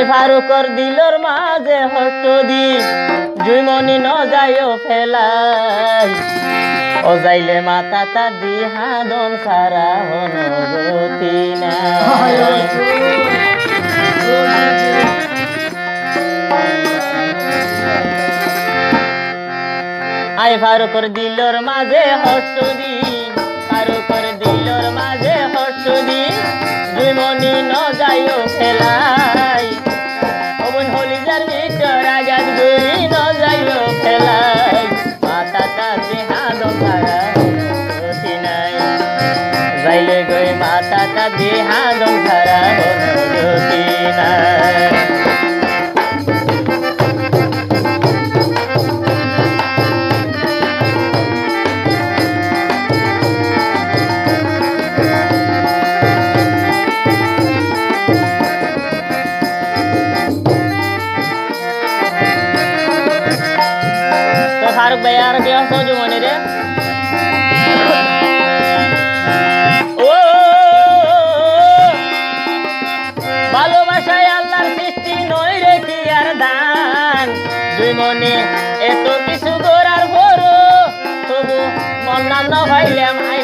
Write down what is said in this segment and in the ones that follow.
তাই ফারুকর দিলর মাঝে হস্ত দি দুই মনি ন যাইও ফেলাই। ও যাইলে মাতা তা দি হাদন সারা হনগতি না আই ফারুকর দিলর মাঝে হস্ত দি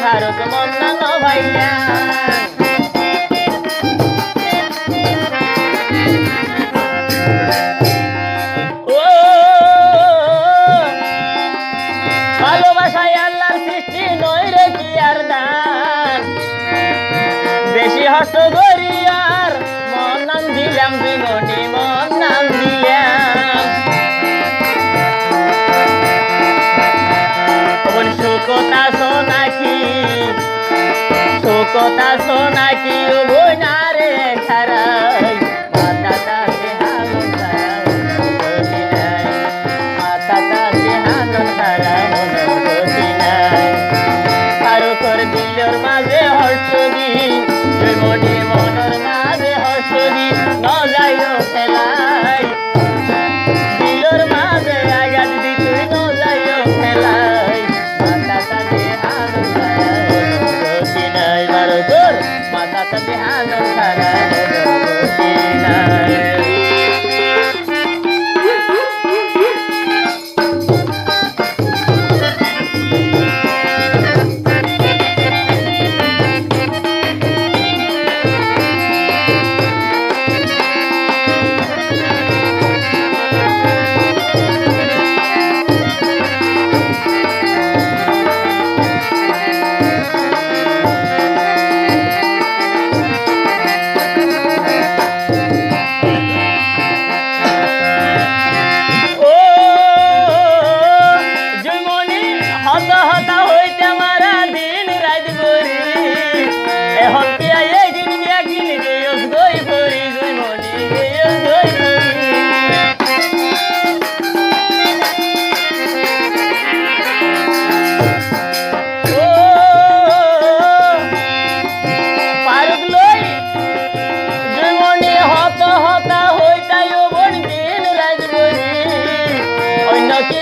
ভারত মন্নত ভাইয়া কথা শোনা কি ও বোনা রে খারা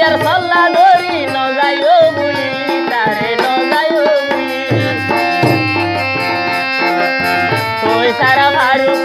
আর সল্লা ধরি নজাই ও গুলি তারে নজাই ও গুলি তুই সারা ভারু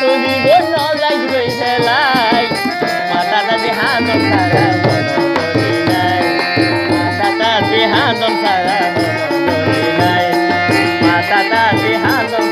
তুমি বন্য লাগবে খেলায়। মাতাটা দেহা দম সারা মাতাটা দেহা দম সারা মাতাটা দেহা দম